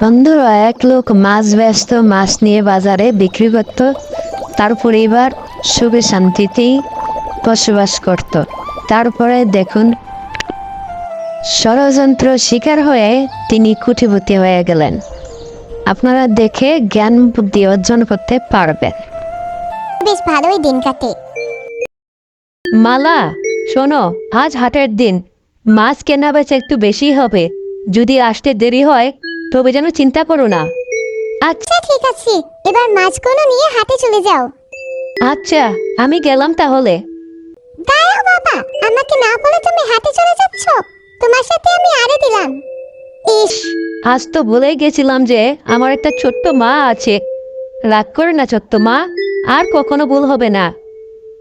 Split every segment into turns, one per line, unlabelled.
বন্ধুরা এক লোক মাছ ব্যস্ত মাছ নিয়ে বাজারে বিক্রি করত। তার পরিবার সুখে শান্তিতেই বসবাস করত। তারপরে দেখুন ষড়যন্ত্র শিকার হয়ে তিনি কুটিপতি হয়ে গেলেন। আপনারা দেখে জ্ঞান বুদ্ধি অর্জন করতে পারবেন।
বেশ ভালোই দিন কাটে।
মালা শোনো আজ হাটের দিন। মাছ কেনা বেচা একটু বেশি হবে। যদি আসতে দেরি হয় তবে যেন চিন্তা করো না। আচ্ছা
ঠিক আছে। এবার মাছগুলো নিয়ে হাতে চলে যাও।
আচ্ছা আমি গেলাম তাহলে।
দাঁড়াও বাবা আমাকে না বলে তুমি হাতে চলে যাচ্ছ। তোমার সাথে আমি আরে দিলাম। ইস
আজ তো ভুলে গেছিলাম যে আমার একটা ছোট্ট মা আছে। রাগ করে না ছোট্ট মা আর কখনো ভুল হবে না।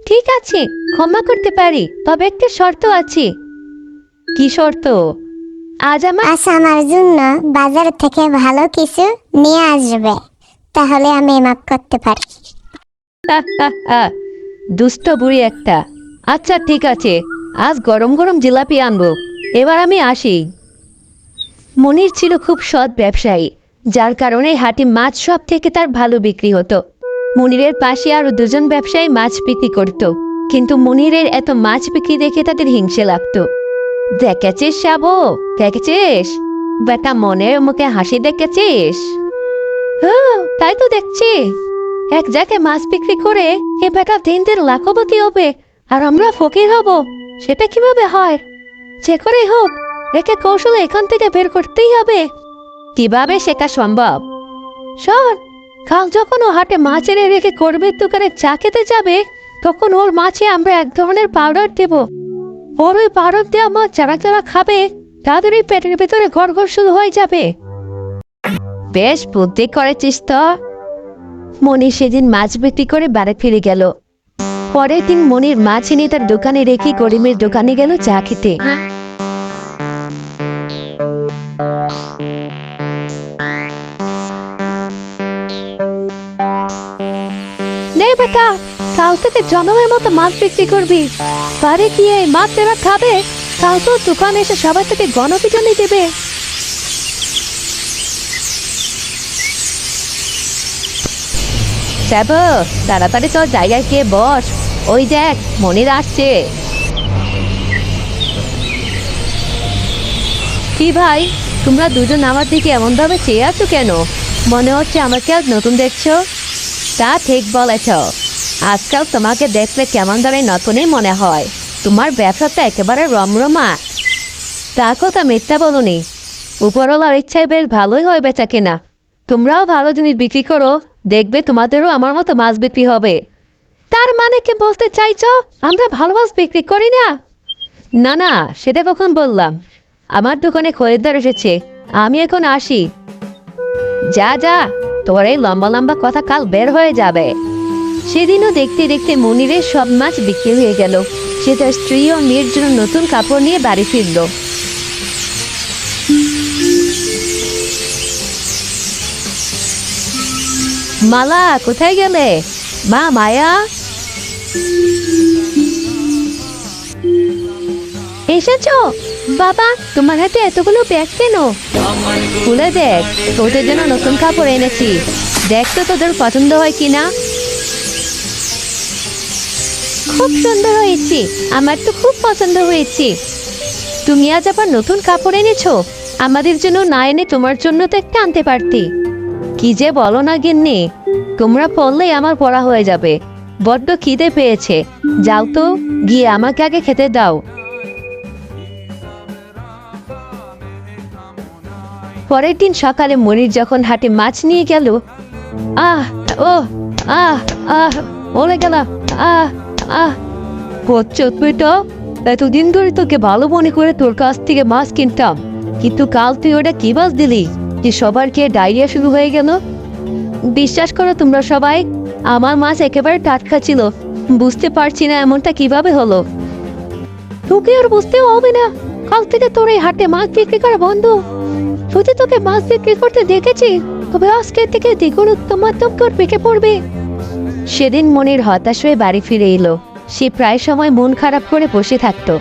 ঠিক আছে ক্ষমা করতে পারি তবে একটা শর্ত আছে। কি শর্ত? আজ আমার
আজ আমার জন্য বাজার থেকে ভালো কিছু নিয়ে আসবে। তাহলে আমি মাপ করতে পারি।
দুষ্ট বুড়ি একটা। আচ্ছা ঠিক আছে। আজ গরম গরম জিলাপি আনব। এবার আমি আসি। মনির ছিল খুব সৎ ব্যবসায়ী যার কারণে হাটে মাছ সব থেকে তার ভালো বিক্রি হতো। মনিরের পাশে আরও দুজন ব্যবসায়ী মাছ বিক্রি করত। কিন্তু মনিরের এত মাছ বিক্রি দেখে তাদের হিংসে লাগতো। দেখেছিস সাবো? দেখেছিস? বেটা মনের মুখে হাসি দেখেছিস? হ্যাঁ তাই তো দেখছি। এক জায়গায় মাছ বিক্রি করে এ বেটা দিন দিন লাখপতি হবে, আর আমরা ফকির হব। সেটা কীভাবে হয়? যে করে হোক, একে কৌশলে এখান থেকে বের করতেই হবে। কীভাবে সেটা সম্ভব? শোন, কাল যখন ও হাটে মাছ এনে রেখে করবের দোকানে চা খেতে যাবে, তখন ওর মাছে আমরা এক ধরনের পাউডার দেব। ওর ওই পাউডার দেওয়া মাছ যারা যারা খাবে তাদের ওই পেটের ভেতরে ঘর ঘর শুরু হয়ে যাবে। বেশ বুদ্ধি করেছিস তো। মনি সেদিন মাছ বিক্রি করে বাড়ি ফিরে গেল। পরের দিন মনির মাছ এনে তার দোকানে রেখে করিমের দোকানে গেল চা খেতে। নে বেটা কাল থেকে জনমের মতো মাছ বিক্রি করবি। বাড়ি গিয়ে মাছ যারা খাবে কাল তো দোকানে এসে সবার থেকে গণপিটনি দেবে। দেব তাড়াতাড়ি তোর জায়গায় গিয়ে বস। ওই দেখ মনির আসছে। কি ভাই তোমরা দুজন আমার দিকে এমনভাবে চেয়ে আছো কেন? মনে হচ্ছে আমাকে আজ নতুন দেখছ। তা ঠিক বলেছ। আজকাল তোমাকে দেখলে কেমন ধরে নতুনই মনে হয়? তোমার ব্যবসাটা একেবারে রমরমা। তা কথা মিথ্যা বলনি। উপরওয়ালার ইচ্ছায় বেশ ভালোই হয় বেচা কেনা। তোমরাও ভালো জিনিস বিক্রি করো, দেখবে তোমাদেরও আমার মতো মাছ বিক্রি হবে। তার মানে কি বলতে চাইছো? আমরা ভালো মাছ বিক্রি করি না? না না, সেটা কখন বললাম? আমার দোকানে খরিদ্দার এসেছে। আমি এখন আসি। যা যা তোর এই লম্বা লম্বা কথা কাল বের হয়ে যাবে। সেদিনও দেখতে দেখতে মনিরের সব মাছ বিক্রি হয়ে গেল। সে তার স্ত্রী ও মেয়ের জন্য নতুন কাপড় নিয়ে বাড়ি ফিরল। মালা, কোথায় গেলে? মা, মায়া? এসেছ? বাবা, তোমার হাতে এতগুলো ব্যাগ কেন? খুলে দেখ, তোদের জন্য নতুন কাপড় এনেছি। দেখ তো তোদের পছন্দ হয় কিনা? খুব সুন্দর হয়েছে। আমার তো খুব পছন্দ হয়েছে। তুমি আজ আবার নতুন কাপড় এনেছো। আমাদের জন্য না এনে তোমার জন্য তো একটা আনতে পারতি। কি যে বলো না গিন্নি, তোমরা পড়লেই আমার পড়া হয়ে যাবে। বড্ড খিদে পেয়েছে। যাও তো, গিয়ে আমাকে আগে খেতে দাও। পরের দিন সকালে মনির যখন হাটে মাছ নিয়ে গেল, আহ ও আহ আহ, বলে গেল, আহ আহ বচ্চত তো? এতদিন ধরে তোকে ভালো মনে করে তোর কাছ থেকে মাছ কিনতাম। কিন্তু কাল তুই ওটা কি মাছ দিলি? যে সবার খেয়ে ডায়রিয়া শুরু হয়ে গেল? বিশ্বাস করো তোমরা সবাই, আমার মাছ একেবারে টাটকা ছিল। বুঝতে পারছি না এমনটা কীভাবে হলো। তোকে আর বুঝতেও হবে না। কাল থেকে তোর এই হাটে মাছ বিক্রি করা বন্ধ। যদি তোকে মাছ বিক্রি করতে দেখেছি, তবে আজকে থেকে দ্বিগুণ উত্তম মাধ্যম তোর পেটে পড়বে। সেদিন মনির হতাশ হয়ে বাড়ি ফিরে এলো। সে প্রায় সময় মন খারাপ করে বসে থাকতো।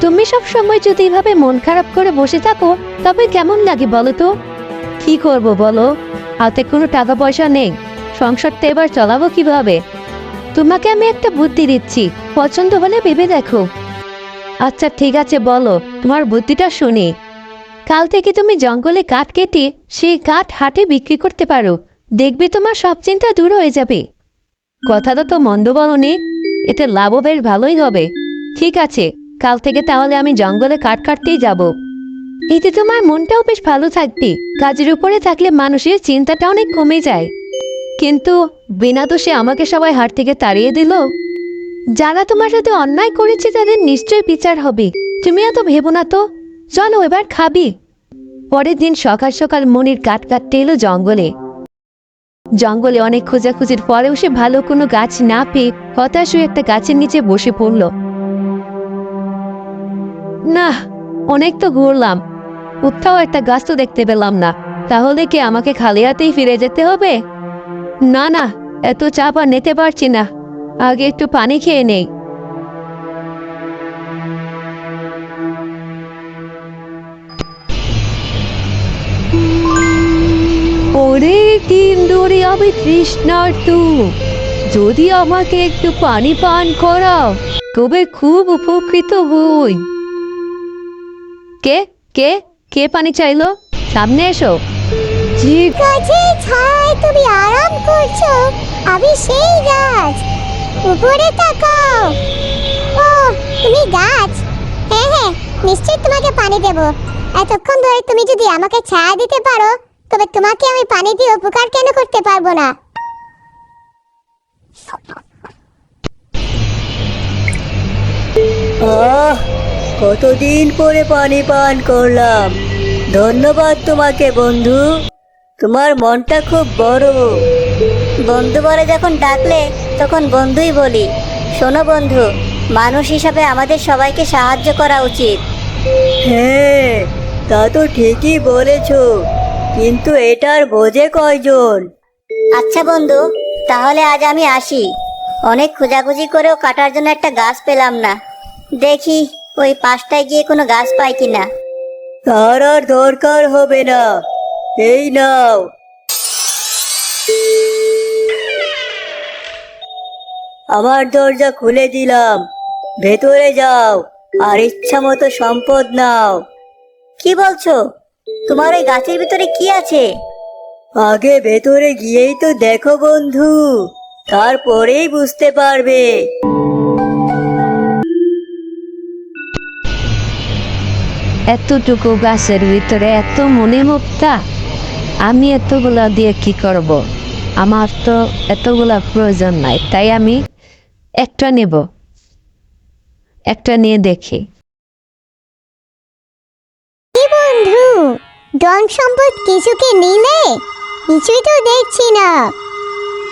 তুমি সব সময় যদি এভাবে মন খারাপ করে বসে থাকো, তবে কেমন লাগে বলো তো? কি করব বলো? হাতে কোনো টাকা পয়সা নেই। সংসারটা এবার চালাবো কীভাবে? তোমাকে আমি একটা বুদ্ধি দিচ্ছি। পছন্দ হলে ভেবে দেখো। আচ্ছা ঠিক আছে, বলো। তোমার বুদ্ধিটা শুনি। কাল থেকে তুমি জঙ্গলে কাঠ কেটে সেই কাঠ হাটে বিক্রি করতে পারো। দেখবে তোমার সব চিন্তা দূর হয়ে যাবে। কথাটা তো মন্দ বলনি, এতে লাভও বেশ ভালোই হবে। ঠিক আছে, কাল থেকে তাহলে আমি জঙ্গলে কাঠ কাটতেই যাব। এতে তোমার মনটাও বেশ ভালো থাকবে। কাজের উপরে থাকলে মানুষের চিন্তাটা অনেক কমে যায়। কিন্তু বিনা দোষে আমাকে সবাই হাট থেকে তাড়িয়ে দিল। যারা তোমার সাথে অন্যায় করেছে তাদের নিশ্চয় বিচার হবে। তুমি এত ভেবো না তো? চলো এবার খাবি। পরের দিন সকাল সকাল মনির কাঠ কাটতে এলো জঙ্গলে। জঙ্গলে অনেক খোঁজাখুঁজির পরেও সে ভালো কোনো গাছ না পেয়ে হতাশ হয়ে একটা গাছের নিচে বসে পড়ল। না অনেক তো ঘুরলাম। কোথাও একটা গাছ তো দেখতে পেলাম না। তাহলে কি আমাকে খালি হাতেই ফিরে যেতে হবে? না না, এত চাপ আর নিতে পারছি না। আগে একটু পানি খেয়ে নেই। ওরে তিন দূরে আমি তৃষ্ণার্ত। যদি আমাকে একটু পানি পান করাও, তবে খুব উপকৃত হই। কে কে কে পানি চাইলো? সামনে এসো। জি
গাছের ছায় তুমি আরাম করছ, আমি সেই গাছ। উপরে তাকাও। ও তুমি গাছ? হ্যাঁ হ্যাঁ নিশ্চয়ই তোমাকে পানি দেব। এতক্ষণ ধরে তুমি যদি আমাকে ছায়া দিতে পারো তবে তোমাকে আমি পানি দিয়ে উপকার কেন করতে পারব না?
আহ কতদিন পরে পানি পান করলাম। ধন্যবাদ তোমাকে বন্ধু। তোমার মনটা খুব বড়। বন্ধু বলে যখন ডাকলে তখন বন্ধুই বলি শোনো বন্ধু মানুষ হিসাবে আমাদের সবাইকে সাহায্য করা উচিত। হ্যাঁ তা তো ঠিকই বলেছ। কিন্তু এটার বোঝে কয়জন? আচ্ছা বন্ধু তাহলে আজ আমি আসি। অনেক খোঁজাখুঁজি করেও কাটার জন্য একটা গাছ পেলাম না। দেখি ওই পাশটায় গিয়ে কোনো গাছ পাই কিনা। তার আর দরকার হবে না। এই নাও। আমার দরজা খুলে দিলাম। ভেতরে যাও আর ইচ্ছা মতো সম্পদ নাও। কি বলছো? তোমার ওই গাছের ভিতরে কি আছে? আগে ভেতরে গিয়েই তো দেখো বন্ধু তারপরেই বুঝতে পারবে।
এতটুকু গাছের ভিতরে এত মনে মুক্তা আমি এতগুলা দিয়ে কি করব। আমার তো এতগুলা প্রয়োজন নাই তাই আমি একটা নেব। একটা নিয়ে দেখি।
বন্ধু? ধন সম্পদ কিছুকে নিলে কিছুই তো দেখছি না।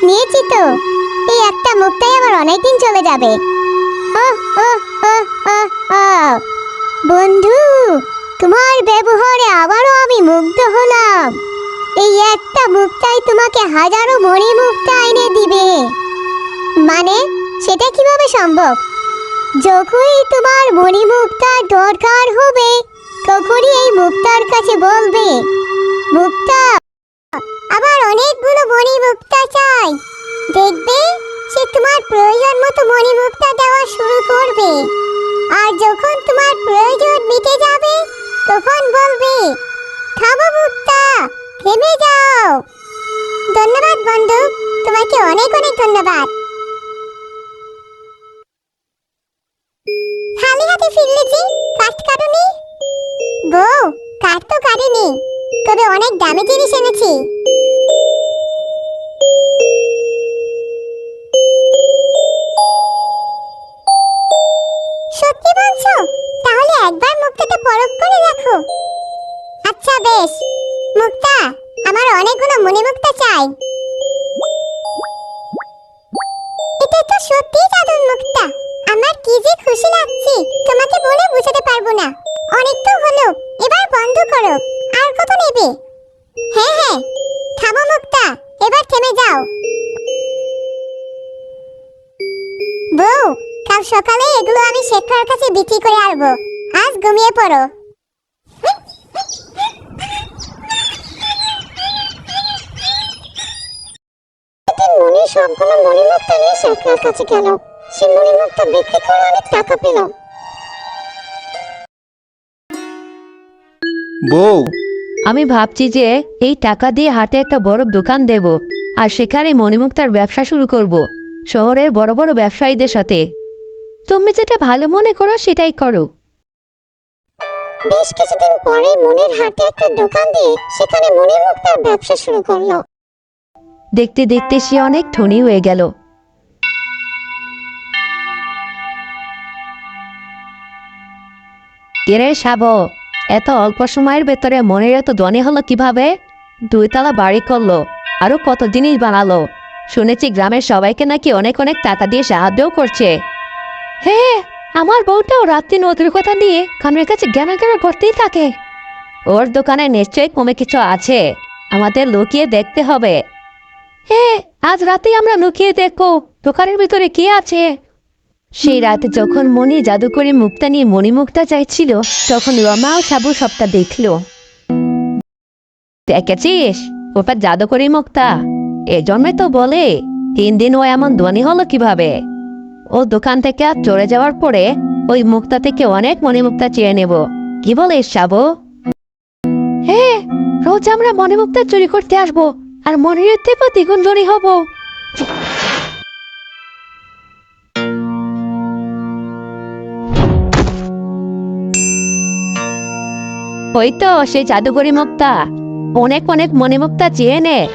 নিয়েছি তো। এই একটা মুক্তাই আবার অনেকদিন চলে যাবে। বন্ধু, তোমার ব্যবহারে আবারও আমি মুগ্ধ হলাম। এই একটা মুক্তাই তোমাকে হাজারো মণি মুক্তা এনে দিবে। মানে সেটা কীভাবে সম্ভব? যখনই তোমার মণিমুক্তার দরকার হবে তখনই এই মুক্তার কাছে বলবে মুক্তা আবার অনেকগুলো বনি মুক্তা চাই কাটিনি তবে অনেক দামি জিনিস এনেছি। সত্যি তাহলে একবার মুক্তাটা পরখ করে দেখো। আচ্ছা বেশ। মুক্তা, আমার অনেকগুলো মণিমুক্তা চাই। এটা তো সত্যিই জাদুর মুক্তা। আমার কি যে খুশি লাগছে, তোমাকে বলে বোঝাতে পারব না। অনেক তো হলো, এবার বন্ধ করো। নেবে হ্যাঁ হ্যাঁ। থামো মুক্তা এবার থেমে যাও। বউ কাল সকালে এগুলো আমি শেখার কাছে বিক্রি করে আসব আজ ঘুমিয়ে পড়ো। সবগুলো মণিমুক্তা নিয়ে শেখরার কাছে গেল। সে মণিমুক্তা বিক্রি করে অনেক টাকা পেল।
বউ
আমি ভাবছি যে এই টাকা দিয়ে হাটে একটা বড় দোকান দেব আর সেখানে মণিমুক্তার ব্যবসা শুরু করব শহরের বড় বড় ব্যবসায়ীদের সাথে। তুমি যেটা ভালো মনে করো সেটাই করো।
বেশ কিছুদিন পরে মনির হাতে একটা দোকান দিয়ে সেখানে মণিমুক্তার ব্যবসা শুরু করল।
দেখতে দেখতে সে অনেক ধনী হয়ে গেল। কিরে সাব এত অল্প সময়ের ভেতরে মনের এত ধনী হলো কীভাবে? দুইতলা বাড়ি করল, আরও কত জিনিস বানালো। শুনেছি গ্রামের সবাইকে নাকি অনেক অনেক টাকা দিয়ে সাহায্যও করছে। হ্যাঁ আমার বউটাও রাত্রি নদীর কথা নিয়ে কামের কাছে জ্ঞানা জ্ঞানা করতেই থাকে। ওর দোকানে নিশ্চয়ই কমে কিছু আছে, আমাদের লুকিয়ে দেখতে হবে। হ্যাঁ আজ রাতে আমরা লুকিয়ে দেখো দোকানের ভিতরে কি আছে? সেই রাতে যখন মনি জাদুকরি মুক্তা নিয়ে মণিমুক্তা চাইছিল তখন রমা ও সাবু সবটা দেখল। দেখেছিস? ওটা জাদুকরি মুক্তা। এ জন্মে তো বলে, তিন দিন ও এমন ধনী হলো কীভাবে? ও দোকান থেকে আর চলে যাওয়ার পরে ওই মুক্তা থেকে অনেক মণিমুক্তা চেয়ে নেব। কি বলে সাবু? হ্যাঁ রোজ আমরা মণিমুক্তা চুরি করতে আসব, আর মনের থেকে দ্বিগুণ ধনী হব। ওই তো সেই জাদুকরি মুক্তা। অনেক অনেক মনে মুক্তা চেয়ে নে।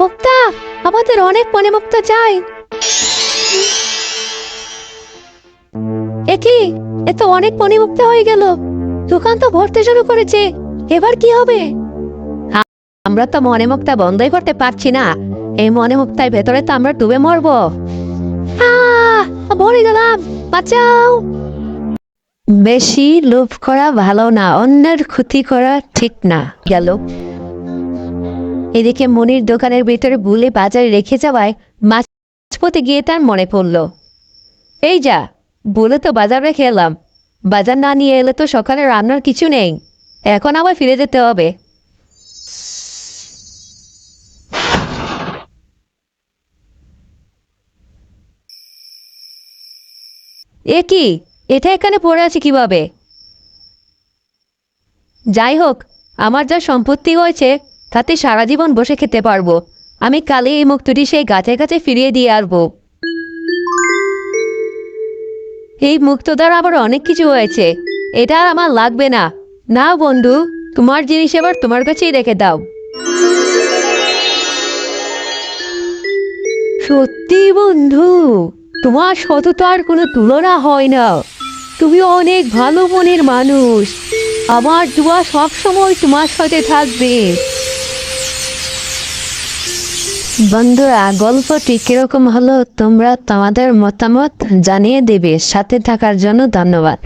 মুক্তা, আমাদের অনেক মনে মুক্তা চাই। একই এ তো অনেক মনে মুক্তা হয়ে গেল। দোকান তো ভরতে শুরু করেছে। এবার কি হবে? আমরা তো মনে মুক্তা বন্ধই করতে পারছি না। এই মনে মুক্তায় ভেতরে তো আমরা ডুবে মরবো। মরে গেলাম। বাঁচাও। বেশি লোভ করা ভালো না, অন্যের ক্ষতি করা ঠিক না। গেল। এদিকে মনির দোকানের ভিতরে ভুলে বাজারে রেখে যাওয়ায় মাঝপথে গিয়ে তার মনে পড়ল, এই যা, বলে তো বাজার রেখে এলাম। বাজার না নিয়ে এলে তো সকালে রান্নার কিছু নেই, এখন আবার ফিরে যেতে হবে। এ কি? এটা এখানে পড়ে আছে কীভাবে? যাই হোক আমার যা সম্পত্তি হয়েছে, তাতে সারা জীবন বসে খেতে পারব। আমি কালে এই মুক্তটি সেই গাছের কাছে ফিরিয়ে দিয়ে আসব। এই মুক্ত দ্বারা আবার অনেক কিছু হয়েছে। এটা আর আমার লাগবে না। না বন্ধু, তোমার জিনিস এবার তোমার কাছেই রেখে দাও। সত্যি বন্ধু, তোমার শত তো আর কোনো তুলনা হয় না। তুমি অনেক ভালো মনের মানুষ। আমার দোয়া সবসময় তোমার সাথে থাকবে। বন্ধুরা, গল্পটি কীরকম হলো তোমরা তোমাদের মতামত জানিয়ে দেবে। সাথে থাকার জন্য ধন্যবাদ।